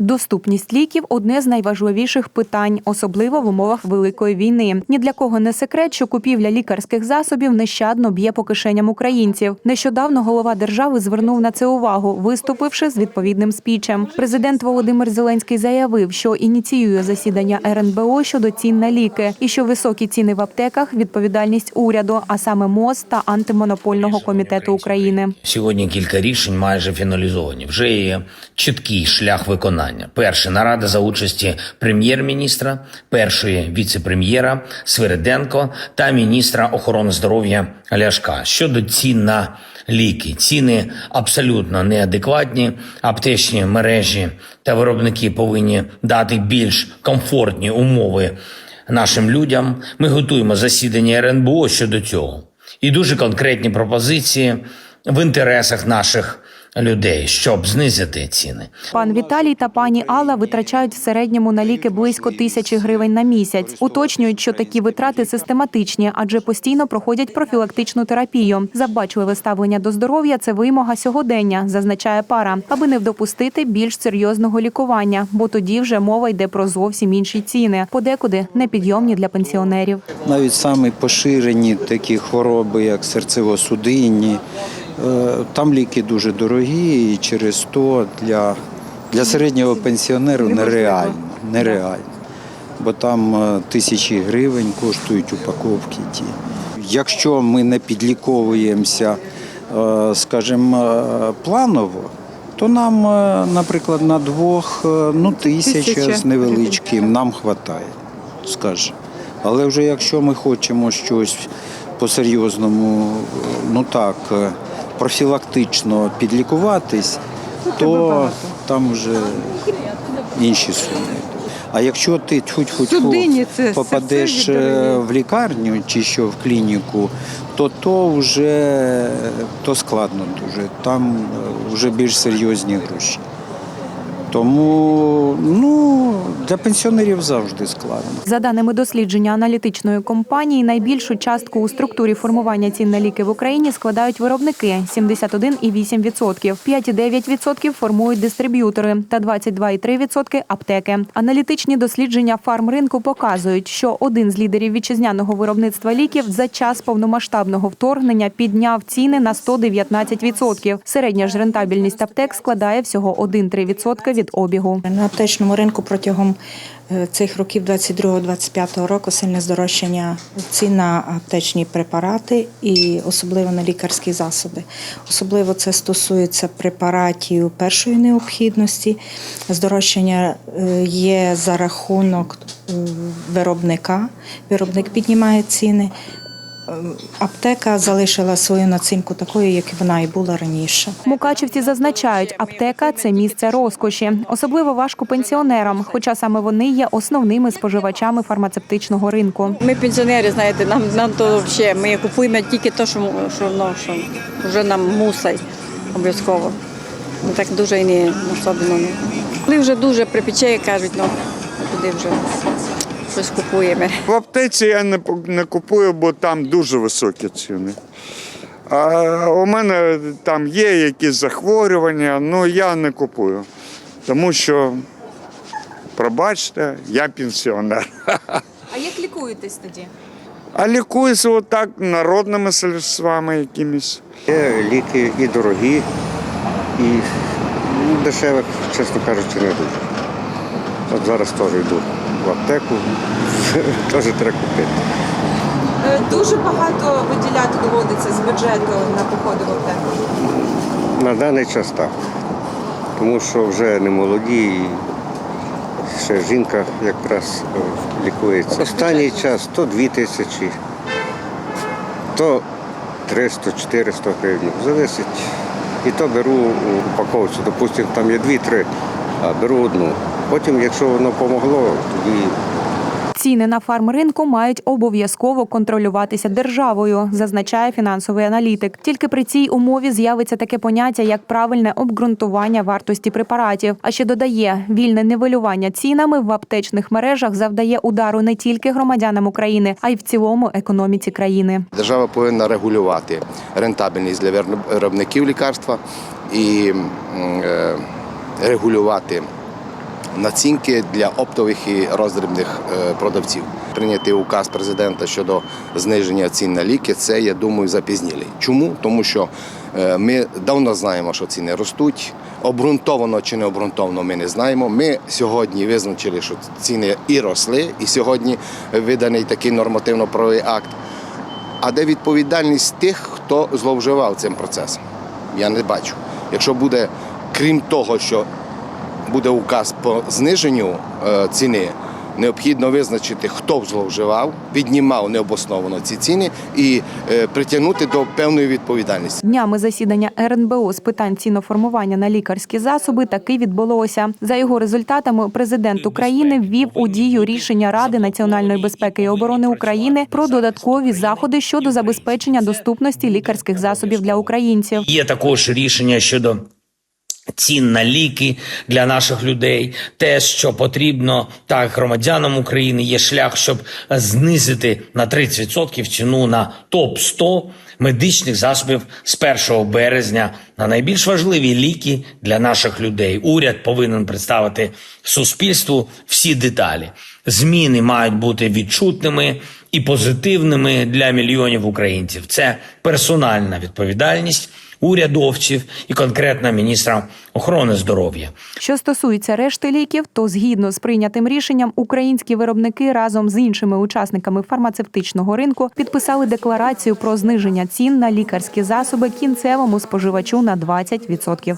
Доступність ліків одне з найважливіших питань, особливо в умовах великої війни. Ні для кого не секрет, що купівля лікарських засобів нещадно б'є по кишеням українців. Нещодавно голова держави звернув на це увагу, виступивши з відповідним спічем. Президент Володимир Зеленський заявив, що ініціює засідання РНБО щодо цін на ліки, і що високі ціни в аптеках відповідальність уряду, а саме МОЗ та антимонопольного комітету України. Сьогодні кілька рішень майже фіналізовані. Вже є чіткий шлях виконання. Перше нарада за участі прем'єр-міністра, першої віце-прем'єра Свириденко та міністра охорони здоров'я Ляшка щодо цін на ліки. Ціни абсолютно неадекватні. Аптечні мережі та виробники повинні дати більш комфортні умови нашим людям. Ми готуємо засідання РНБО щодо цього. І дуже конкретні пропозиції в інтересах наших людей, щоб знизити ціни. Пан Віталій та пані Алла витрачають в середньому на ліки близько тисячі гривень на місяць. Уточнюють, що такі витрати систематичні, адже постійно проходять профілактичну терапію. Завбачливе ставлення до здоров'я це вимога сьогодення, зазначає пара, аби не допустити більш серйозного лікування, бо тоді вже мова йде про зовсім інші ціни, подекуди непідйомні для пенсіонерів. навіть самі поширені такі хвороби, як серцево-судинні, там ліки дуже дорогі, і через то для, для середнього пенсіонеру нереально, нереально. Бо там е, тисячі гривень коштують упаковки ті. Якщо ми не підліковуємося, е, скажімо, е, планово, то нам, е, наприклад, на двох е, ну, тисяча з невеличким нам вистачає, скажімо. Але вже якщо ми хочемо щось по-серйозному, ну так, е, профілактично підлікуватись, то там вже інші суми. А якщо ти тьфу-тьфу-тьфу це попадеш е, в лікарню чи що в клініку, то то вже то складно дуже. Там е, вже більш серйозні гроші. Тому ну, для пенсіонерів завжди складно. За даними дослідження аналітичної компанії, найбільшу частку у структурі формування цін на ліки в Україні складають виробники 71,8%, 5,9% формують дистриб'ютори та 22,3% – аптеки. Аналітичні дослідження фармринку показують, що один з лідерів вітчизняного виробництва ліків за час повномасштабного вторгнення підняв ціни на 119%. Середня ж рентабельність аптек складає всього 1,3% від обігу. На аптечному ринку протягом е, цих років 22-25 року сильне здорожчання цін на аптечні препарати і особливо на лікарські засоби. Особливо це стосується препаратів першої необхідності. Здорожчання е, є за рахунок е, виробника. Виробник піднімає ціни. Е, Аптека залишила свою націнку такою, як вона і була раніше. Мукачівці зазначають, аптека це місце розкоші, особливо важко пенсіонерам, хоча саме вони є основними споживачами фармацевтичного ринку. Ми пенсіонери, знаєте, нам, нам то взагалі, ми купуємо тільки те, що, що, ну, що вже нам мусить обов'язково. Ми так дуже і не особливо. Коли вже дуже припече, кажуть, ну, туди вже щось купуємо. В аптеці я не, не купую, бо там дуже високі ціни. А у мене там є якісь захворювання, ну я не купую. Тому що, пробачте, я пенсіонер. А як лікуєтесь тоді? А лікуюся отак народними средствами якимись. Є ліки і дорогі, і ну, дешевих, чесно кажучи, не дуже. От зараз теж йду в аптеку, теж треба купити. Е, Дуже багато виділяти доводиться з бюджету на походи в аптеку. На даний час так. Тому що вже не молоді і ще жінка якраз е, лікується. Останній час то 2 тисячі, то 300-400 гривень. Залежить. І то беру упаковці, допустимо, там є 2-3, а беру одну. Потім, якщо воно помогло, тоді Ціни на фармринку мають обов'язково контролюватися державою, зазначає фінансовий аналітик. Тільки при цій умові з'явиться таке поняття, як правильне обґрунтування вартості препаратів. А ще додає, вільне нивелювання цінами в аптечних мережах завдає удару не тільки громадянам України, а й в цілому економіці країни. Держава повинна регулювати рентабельність для виробників лікарства і е, регулювати націнки для оптових і роздрібних е, продавців. Прийнятий указ президента щодо зниження цін на ліки. Це я думаю запізнілий. Чому? Тому що е, ми давно знаємо, що ціни ростуть. Обґрунтовано чи не обґрунтовано, ми не знаємо. Ми сьогодні визначили, що ціни і росли, і сьогодні виданий такий нормативно-правовий акт. А де відповідальність тих, хто зловживав цим процесом? Я не бачу. Якщо буде, крім того, що буде указ по зниженню е, ціни, необхідно визначити, хто зловживав, піднімав необосновано ці ціни і е, притягнути до певної відповідальності. Днями засідання РНБО з питань ціноформування на лікарські засоби таки відбулося. За його результатами, президент України ввів у дію рішення Ради національної безпеки і оборони України про додаткові заходи щодо забезпечення доступності лікарських засобів для українців. Є також рішення щодо цін на ліки для наших людей. Те, що потрібно так громадянам України, є шлях, щоб знизити на 30% ціну на топ 100 медичних засобів з 1 березня на найбільш важливі ліки для наших людей. Уряд повинен представити суспільству всі деталі. Зміни мають бути відчутними і позитивними для мільйонів українців. Це персональна відповідальність урядовців і конкретно міністра охорони здоров'я. Що стосується решти ліків, то згідно з прийнятим рішенням, українські виробники разом з іншими учасниками фармацевтичного ринку підписали декларацію про зниження цін на лікарські засоби кінцевому споживачу на 20%.